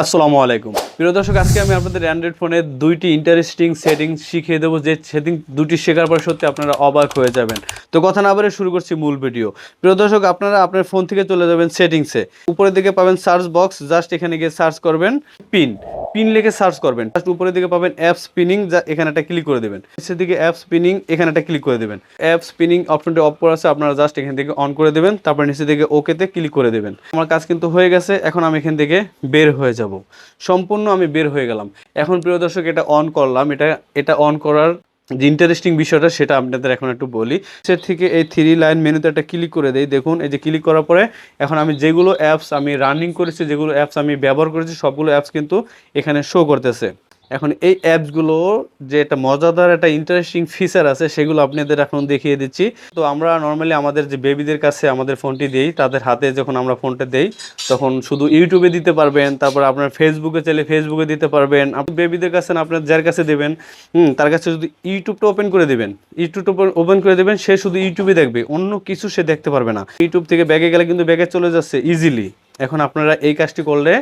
আসসালামু আলাইকুম। প্রিয় দর্শক, আজকে আমি আপনাদের অ্যান্ড্রয়েড ফোনের দুইটি ইন্টারেস্টিং সেটিং শিখিয়ে দেবো, যে সেটিং দুটি শেখার পর সত্যি আপনারা অবাক হয়ে যাবেন। তো কথা না বলে শুরু করছি মূল ভিডিও প্রিয় দর্শক, আপনারা আপনার ফোন থেকে চলে যাবেন সেটিংসে উপরের দিকে পাবেন সার্চ বক্স জাস্ট এখানে গিয়ে সার্চ করবেন পিন পিন লিখে সার্চ করবেন। জাস্ট উপরের দিকে পাবেন অ্যাপ স্পিনিং যা এখানে একটা ক্লিক করে দেবেন। নিচের দিকে অ্যাপ স্পিনিং এখানে একটা ক্লিক করে দেবেন। অ্যাপ স্পিনিং অপশনটি অফ করা আছে, আপনারা জাস্ট এখান থেকে অন করে দেবেন। তারপর নিচে দিকে ওকেতে ক্লিক করে দেবেন। আমার কাজ কিন্তু হয়ে গেছে, এখন আমি এখান থেকে বের হয়ে যাব। সম্পূর্ণ আমি বের হয়ে গেলাম। এখন প্রিয় দর্শক, এটা অন করলাম। এটা এটা অন করার যে ইন্টারেস্টিং বিষয়টা, সেটা আপনাদের এখন একটু বলি। সে থেকে এই থ্রি লাইন মেনুতে একটা ক্লিক করে দেই। দেখুন, এই যে ক্লিক করার পরে এখন আমি যেগুলো অ্যাপস আমি রানিং করেছি, যেগুলো অ্যাপস আমি ব্যবহার করেছি, সবগুলো অ্যাপস কিন্তু এখানে শো করতেছে। এখন এই অ্যাপসগুলো যে একটা মজাদার একটা ইন্টারেস্টিং ফিচার আছে, সেগুলো আপনাদের এখন দেখিয়ে দিচ্ছি। তো আমরা নর্মালি আমাদের যে বেবিদের কাছে আমাদের ফোনটি দিই, তাদের হাতে যখন আমরা ফোনটা দেই, তখন শুধু ইউটিউবে দিতে পারবেন, তারপর আপনার ফেসবুকে চাইলে ফেসবুকে দিতে পারবেন। আপনি বেবিদের কাছে না, আপনার যার কাছে দেবেন, হুম, তার কাছে যদি ইউটিউবটা ওপেন করে দেবেন। ইউটিউবটা ওপেন করে দেবেন, সে শুধু ইউটিউবে দেখবে, অন্য কিছু সে দেখতে পারবে না। ইউটিউব থেকে ব্যাগে গেলে কিন্তু ব্যাগে চলে যাচ্ছে ইজিলি এখন আপনারা এই কাজটি করলে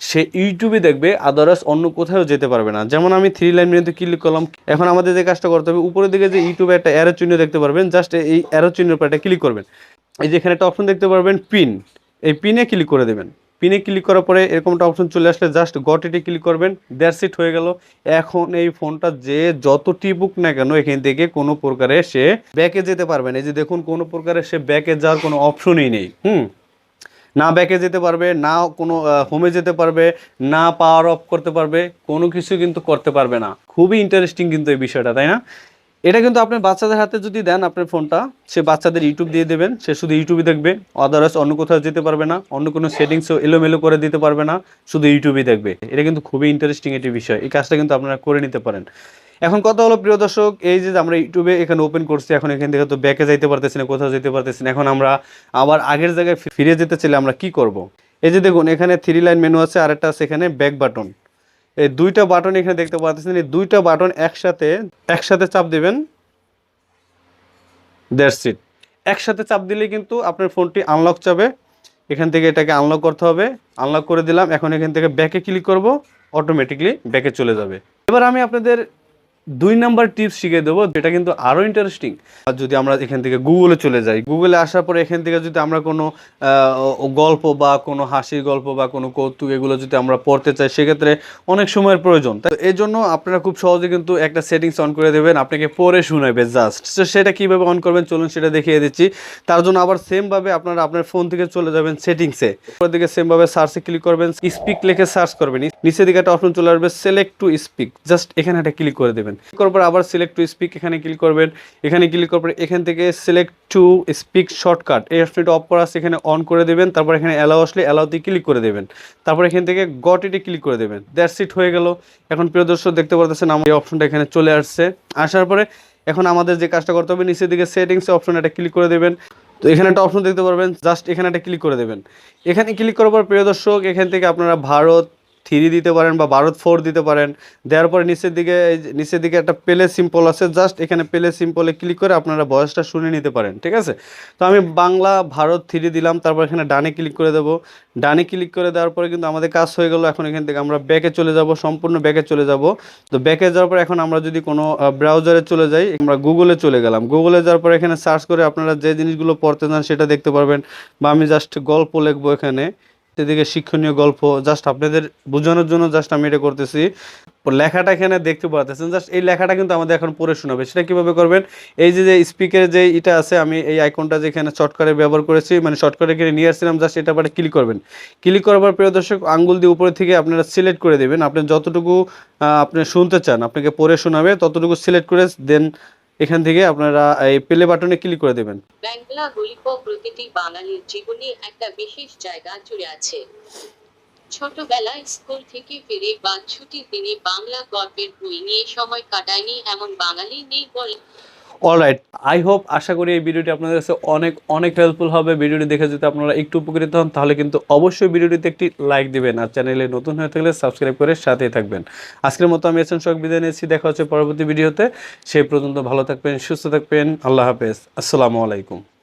সে ইউটিউবে দেখবে আদারস অন্য কোথাও যেতে পারবে না। যেমন আমি থ্রি লাইন মেনুতে ক্লিক করলাম, এখন আমাদের যে কাজটা করতে হবে, উপরের দিকে যে ইউটিউবে একটা অ্যারো চিহ্ন দেখতে পারবেন জাস্ট এই অ্যারো চিহ্নের উপর একটা ক্লিক করবেন। এই যে এখানে একটা অপশন দেখতে পারবেন পিন এই পিনে ক্লিক করে দেবেন। পিনে ক্লিক করার পরে এরকম একটা অপশন চলে আসলে জাস্ট গট এটি ক্লিক করবেন দ্যাটস ইট হয়ে গেল। এখন এই ফোনটা যে যত টিপুক না কেন, এখান থেকে কোনো প্রকারে সে ব্যাকে যেতে পারবে না। এই যে দেখুন, কোনো প্রকারে সে ব্যাকে যাওয়ার কোনো অপশনই নেই। হুম? না ব্যাকে যেতে পারবে, না কোনো হোমে যেতে পারবে, না পাওয়ার অফ করতে পারবে, কোনো কিছু কিন্তু করতে পারবে না। খুবই ইন্টারেস্টিং কিন্তু এই বিষয়টা, তাই না? এটা কিন্তু আপনি বাচ্চাদের হাতে যদি দেন আপনার ফোনটা, সে বাচ্চাদের ইউটিউব দিয়ে দেবেন, সে শুধু ইউটিউবে দেখবে আদারওয়াইজ অন্য কোথাও যেতে পারবে না, অন্য কোনো সেটিংসও এলোমেলো করে দিতে পারবে না, শুধু ইউটিউবেই দেখবে। এটা কিন্তু খুবই ইন্টারেস্টিং একটি বিষয়, এই কাজটা কিন্তু আপনারা করে নিতে পারেন। এখন কথা হলো, প্রিয় দর্শক, এই যে আমরা ইউটিউবে এখানে ওপেন করছি, এখন এখান থেকে তো ব্যাকে যাইতে পারতেছি না, কোথাও যেতে পারতেছি না। এখন আমরা আবার আগের জায়গায় ফিরে যেতে চাইলে আমরা কি করব। এই যে দেখুন, এখানে থ্রি লাইন মেনু আছে আর একটা আছে এখানে ব্যাক বাটন এই দুইটা বাটন এখানে দেখতে পাচ্ছেন এই দুইটা বাটন একসাথে একসাথে চাপ দিবেন। দ্যাটস ইট একসাথে চাপ দিলে কিন্তু আপনার ফোনটি আনলক চাবে। এখান থেকে এটাকে আনলক করতে হবে। আনলক করে দিলাম, এখন এখান থেকে ব্যাকে ক্লিক করব অটোমেটিকলি ব্যাকে চলে যাবে। এবার আমি আপনাদের দুই নাম্বার টিপস শিখে দেবো, যেটা কিন্তু আরও ইন্টারেস্টিং যদি আমরা এখান থেকে গুগলে চলে যাই গুগলে আসার পরে এখান থেকে যদি আমরা কোনো গল্প বা কোনো হাসির গল্প বা কোনো কৌতুক এগুলো যদি আমরা পড়তে চাই, সেক্ষেত্রে অনেক সময়ের প্রয়োজন। তাই এই জন্য আপনারা খুব সহজে কিন্তু একটা সেটিংস অন করে দেবেন, আপনাকে পড়ে শোনাবে জাস্ট সেটা কীভাবে অন করবেন চলুন সেটা দেখিয়ে দিচ্ছি। তার জন্য আবার সেমভাবে আপনারা আপনার ফোন থেকে চলে যাবেন সেটিংসে উপরের দিকে সেমভাবে সার্চে ক্লিক করবেন স্পিক লিখে সার্চ করবেন। নিচের দিকে একটা অপশন চলে আসবে সিলেক্ট টু স্পিক জাস্ট এখানে একটা ক্লিক করে দেবেন। করার পর আবার সিলেক্ট টু স্পিক এখানে ক্লিক করবেন। এখানে ক্লিক করার পর এখান থেকে সিলেক্ট টু স্পিক শর্টকাট এই অপশনটা অফ করা আছে, এখানে অন করে দেবেন, তারপর এখানে অ্যালাউ আসলে অ্যালাউতে ক্লিক করে দেবেন। তারপর এখান থেকে গট ইটে ক্লিক করে দেবেন। দ্যাটস ইট হয়ে গেল। এখন প্রিয় দর্শক দেখতে পারতেছেন, আমার এই অপশনটা এখানে চলে আসছে। আসার পরে এখন আমাদের যে কাজটা করতে হবে, নিচের দিকে সেটিংস অপশন একটা ক্লিক করে দেবেন। তো এখানে একটা অপশন দেখতে পারবেন জাস্ট এখানে একটা ক্লিক করে দেবেন। এখানে ক্লিক করার পর প্রিয় দর্শক, এখান থেকে আপনারা ভারত থ্রি দিতে পারেন বা ভারত ফোর দিতে পারেন। দেওয়ার পরে নিচের দিকে নিচের দিকে একটা পেলে সিম্পল আছে। জাস্ট এখানে পেলে সিম্পলে ক্লিক করে আপনারা বয়সটা শুনে নিতে পারেন, ঠিক আছে? তো আমি বাংলা ভারত থ্রি দিলাম, তারপর এখানে ডানে ক্লিক করে দেবো। ডানে ক্লিক করে দেওয়ার পরে কিন্তু আমাদের কাজ হয়ে গেল। এখন এখান থেকে আমরা ব্যাকে চলে যাব, সম্পূর্ণ ব্যাকে চলে যাব। তো ব্যাকে যাওয়ার পর এখন আমরা যদি কোনো ব্রাউজারে চলে যাই, আমরা গুগলে চলে গেলাম। গুগলে যাওয়ার পর এখানে সার্চ করে আপনারা যে জিনিসগুলো পড়তে চান সেটা দেখতে পারবেন। বা আমি জাস্ট গল্প লিখব এখানে। সেদিকে শিক্ষণীয় গল্প জাস্ট আপনাদের বোঝানোর জন্য জাস্ট আমি এটা করতেছি। লেখাটা এখানে দেখতে পাচ্ছেন জাস্ট এই লেখাটা কিন্তু আমাদের এখন পড়ে শোনাবে। সেটা কীভাবে করবেন? এই যে যে স্পিকারের যে এটা আছে, আমি এই আইকনটা যেখানে শর্টকাটে ব্যবহার করেছি মানে শর্টকাটে এখানে নিয়ে আসছিলাম জাস্ট এটা পরে ক্লিক করবেন। ক্লিক করার পর দর্শক, আঙ্গুল দিয়ে উপরে থেকে আপনারা সিলেক্ট করে দেবেন। আপনি যতটুকু আপনি শুনতে চান, আপনাকে পড়ে শোনাবে, ততটুকু সিলেক্ট করে দেন এখান থেকে আপনারা এই প্লে বাটনে ক্লিক করে দেবেন। বাংলা গল্প প্রতিটি বাঙালির জীবনে একটা বিশেষ জায়গা জুড়ে আছে। ছোটবেলায় স্কুল থেকে ফিরে বা ছুটির দিনে বাংলা গল্পের বই নিয়ে সময় কাটায়নি এমন বাঙালি নেই বলে অলরাইট আই হোপ আশা করি এই ভিডিওটি আপনাদের কাছে অনেক অনেক হেল্পফুল হবে। ভিডিওটি দেখে যদি আপনারা একটু উপকৃত হন, তাহলে কিন্তু অবশ্যই ভিডিওটিতে একটি লাইক দিবেন। আর চ্যানেলে নতুন হয়ে থাকলে সাবস্ক্রাইব করে সাথেই থাকবেন। আজকের মতো আমি এসেন শখ বিদায় নিয়েছি। দেখা হচ্ছে পরবর্তী ভিডিওতে সেই পর্যন্ত ভালো থাকবেন, সুস্থ থাকবেন। আল্লাহ হাফেজ। আসসালামু আলাইকুম।